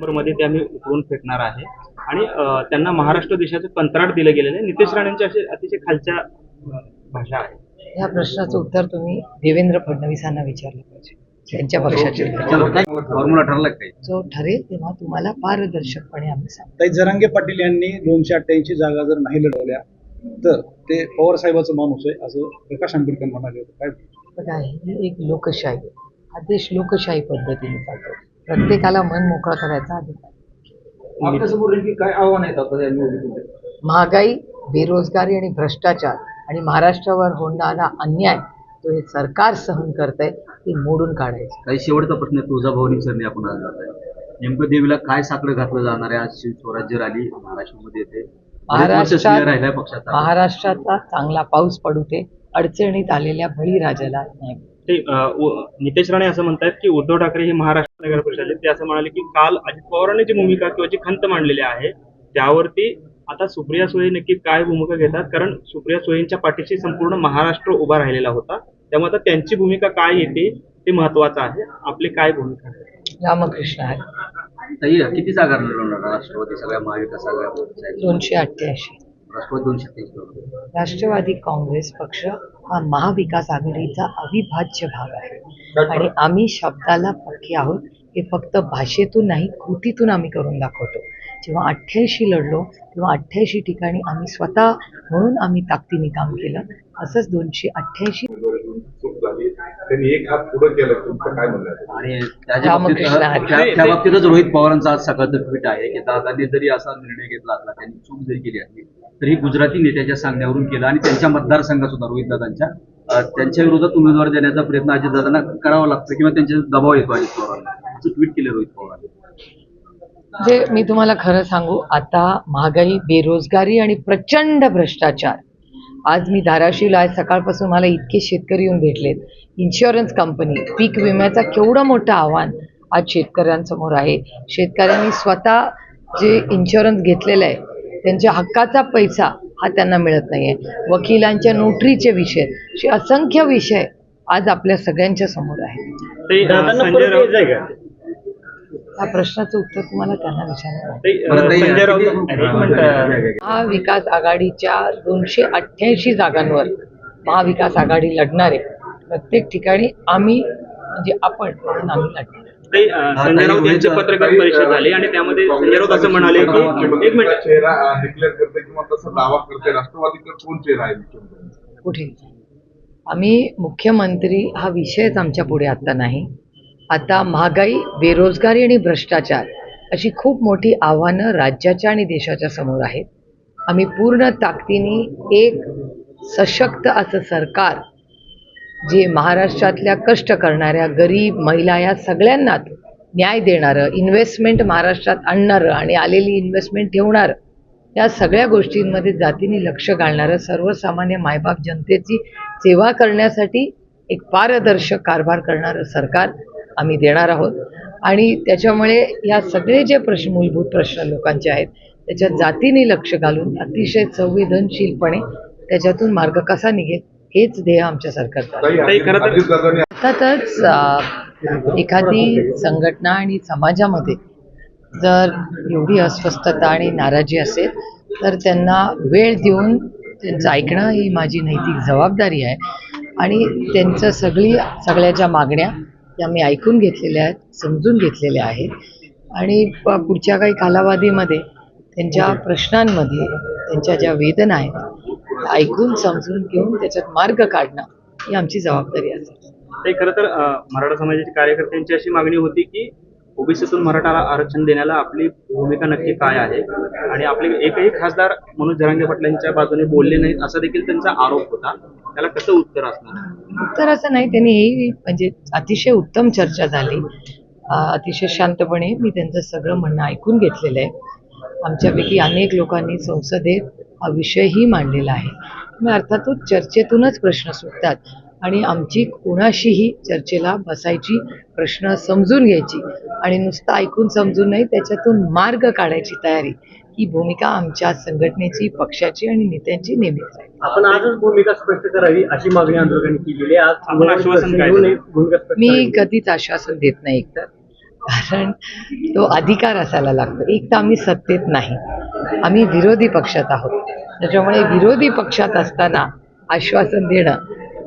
मध्ये ते आम्ही उकळून फेकणार आहे. आणि त्यांना महाराष्ट्र देशाचं कंत्राट दिलं गेलेलं. आहे नितेश राणेंची अशी अतिशय खालच्या भाषा आहे. या प्रश्नाचं उत्तर तुम्ही देवेंद्र फडणवीसांना विचारलं पाहिजे. त्यांच्या पक्षाचे. फॉर्म्युला ठरला जो ठरेल तेव्हा तुम्हाला पारदर्शकपणे आम्ही सांगू. ताई जरांगे पाटील यांनी दोनशे अठ्ठ्याऐंशी जागा जर नाही लढवल्या तर ते पवार साहेबाचा माणूस आहे असं प्रकाश आंबेडकर म्हणाले होते. काय? बघा ही एक लोकशाही आहे. हा देश लोकशाही पद्धतीने चालतो. प्रत्येकाला मन मोकळं करायचा अधिकार. आपल्यासमोर की काय आव्हान आहेत आता या निवडणुकीमध्ये? महागाई बेरोजगारी आणि भ्रष्टाचार आणि महाराष्ट्रावर होणारा अन्याय तो हे सरकार सहन करतंय ते मोडून काढायचे. काही शेवटचा प्रश्न तुळजाभवानी सरने आपण आज जात आहे. नेमकं देवीला काय साकडं घातलं जाणार आहे? आज शिव स्वराज्य रॅली महाराष्ट्रामध्ये येते. महाराष्ट्रात राहिलाय पक्षाचा. महाराष्ट्राचा चांगला पाऊस पडू ते अडचणीत आलेल्या बळीराजाला न्याय. मिळो. ते नितेश राणे असं म्हणतात की उद्धव ठाकरे हे महाराष्ट्र नगर परिषदेचे ते असं म्हणाले की काल अजित पवारांनी जी भूमिका किंवा जी खंत मांडलेली आहे त्यावरती आता सुप्रिया सुळे नक्की काय भूमिका घेतात? कारण सुप्रिया सुळेंच्या पाठीशी संपूर्ण महाराष्ट्र उभा राहिलेला होता. त्यामुळे आता त्यांची भूमिका काय येते ते महत्वाचं आहे. आपली काय भूमिका आहे? रामकृष्ण आहे. किती जागा राष्ट्रवादी? सगळ्या महाविकास आघाडी दोनशे अठ्ठ्याऐंशी. राष्ट्रवादी दोनशे तेवीस राष्ट्रवादी काँग्रेस पक्ष हा महाविकास आघाडीचा अविभाज्य भाग आहे. आणि आम्ही शब्दाला पक्के आहोत. हे फक्त भाषेतून नाही कृतीतून आम्ही करून दाखवतो. जेव्हा अठ्ठ्याऐंशी लढलो तेव्हा अठ्ठ्याऐंशी ठिकाणी आम्ही स्वतः म्हणून आम्ही ताकदीने काम केलं. असंच दोनशे अठ्ठ्याऐंशी उमेदवारीतून चूक झाली त्यांनी एक हात पुढे केलं तुमचं काय म्हणणं आहे? आणि त्याच्या बाबतीत रामकृष्ण हरी. त्या- त्या बाबतीतच रोहित पवारांचा आज सकाळचं ट्विट आहे की दादांनी जरी असा निर्णय घेतला असला त्यांनी चूक जरी केली असली तरी गुजराती नेत्याच्या सांगण्यावरून केलं आणि त्यांच्या मतदारसंघात सुद्धा रोहित दादांच्या. त्यांच्या विरोधात उमेदवार देण्याचा प्रयत्न अजित दादांना करावा लागतो किंवा त्यांच्या दबाव येतो अजित पवारांना. असं ट्विट केलं रोहित पवारांनी. जे मी तुम्हाला खरं सांगू आता महागाई बेरोजगारी आणि प्रचंड भ्रष्टाचार. आज मी धाराशिवला आज सकाळपासून मला इतके शेतकरी येऊन भेटलेत. इन्शुरन्स कंपनी पीक विम्याचा केवढं मोठं आव्हान आज शेतकऱ्यांसमोर आहे. शेतकऱ्यांनी स्वतः जे इन्शुरन्स घेतलेलं आहे त्यांच्या हक्काचा पैसा हा त्यांना मिळत नाही आहे वकिलांच्या नोटरीचे विषय असे असंख्य विषय आज आपल्या सगळ्यांच्या समोर आहेत. राऊत या प्रश्नाचं उत्तर तुम्हाला त्यांना विचारायला महाविकास आघाडीच्या दोनशे अठ्ठ्याऐंशी जागांवर महाविकास आघाडी लढणार. आहे प्रत्येक ठिकाणी आम्ही म्हणजे आपण म्हणून आम्ही लढणार. संजय राऊत यांची पत्रकार परिषद झाली आणि त्यामध्ये संजय राऊत असं म्हणाले की एक मिनिट. चेहरा डिक्लेअर करते किंवा तसा दावा करते राष्ट्रवादीकडे कोण चेहरा आहे कुठे? आम्ही मुख्यमंत्री हा विषयच आमच्या पुढे आता नाही. आता महागाई बेरोजगारी आणि भ्रष्टाचार अशी खूप मोठी आव्हानं राज्याच्या आणि देशाच्या समोर आहेत. आम्ही पूर्ण ताकदीने एक सशक्त असं सरकार जे महाराष्ट्रातल्या कष्ट करणाऱ्या गरीब महिला या सगळ्यांना न्याय देणारं इन्व्हेस्टमेंट महाराष्ट्रात आणणारं आणि आलेली इन्व्हेस्टमेंट ठेवणारं या सगळ्या गोष्टींमध्ये जातीने लक्ष घालणारं सर्वसामान्य मायबाप जनतेची सेवा करण्यासाठी एक पारदर्शक कारभार करणारं सरकार आम्ही देणार आहोत. आणि त्याच्यामुळे या सगळे जे प्रश्न मूलभूत प्रश्न लोकांचे आहेत त्याच्यात जातीने लक्ष घालून अतिशय संवेदनशीलपणे त्याच्यातून मार्ग कसा निघेल हेच ध्येय आमच्या सरकारचं अर्थातच एखादी संघटना आणि समाजामध्ये जर एवढी अस्वस्थता आणि नाराजी असेल तर त्यांना वेळ देऊन त्यांचं ऐकणं ही माझी नैतिक जबाबदारी आहे. आणि त्यांचं सगळी सगळ्या ज्या मागण्या त्या मी ऐकून घेतलेल्या आहेत समजून घेतलेल्या आहेत. आणि पुढच्या काही कालावधीमध्ये त्यांच्या प्रश्नांमध्ये त्यांच्या ज्या वेदना आहेत त्या ऐकून समजून घेऊन त्याच्यात मार्ग काढणं ही आमची जबाबदारी असेल ते खरं तर मराठा समाजाच्या कार्यकर्त्यांची अशी मागणी होती की ओबीसीतून मराठाला आरक्षण देण्याला आपली भूमिका नक्की काय आहे? आणि आपले एकही खासदार मनोज जरांगे पाटलांच्या बाजूने बोलले नाहीत असा देखील त्यांचा आरोप होता. त्याला कसं उत्तर असणार? उत्तर असं नाही त्यांनी हे म्हणजे अतिशय उत्तम चर्चा झाली. अतिशय शांतपणे मी त्यांचं सगळं म्हणणं ऐकून घेतलेलं आहे. आमच्यापैकी अनेक लोकांनी संसदेत हा विषयही मांडलेला आहे. मग अर्थातच चर्चेतूनच प्रश्न सुटतात. आणि आमची कोणाशीही चर्चेला बसायची प्रश्न समजून घ्यायची आणि नुसतं ऐकून समजून नाही त्याच्यातून मार्ग काढायची तयारी. ही भूमिका आमच्या संघटनेची पक्षाची आणि नेत्यांची नेहमीच आहे. आपण आजच भूमिका स्पष्ट करावी अशी मागणी आंदोलकांनी केलेली आहे. मी. कधीच आश्वासन देत नाही एकतर. कारण तो अधिकार असायला लागतो. एक तर आम्ही सत्तेत नाही. आम्ही विरोधी पक्षात आहोत. त्याच्यामुळे विरोधी पक्षात असताना आश्वासन देणं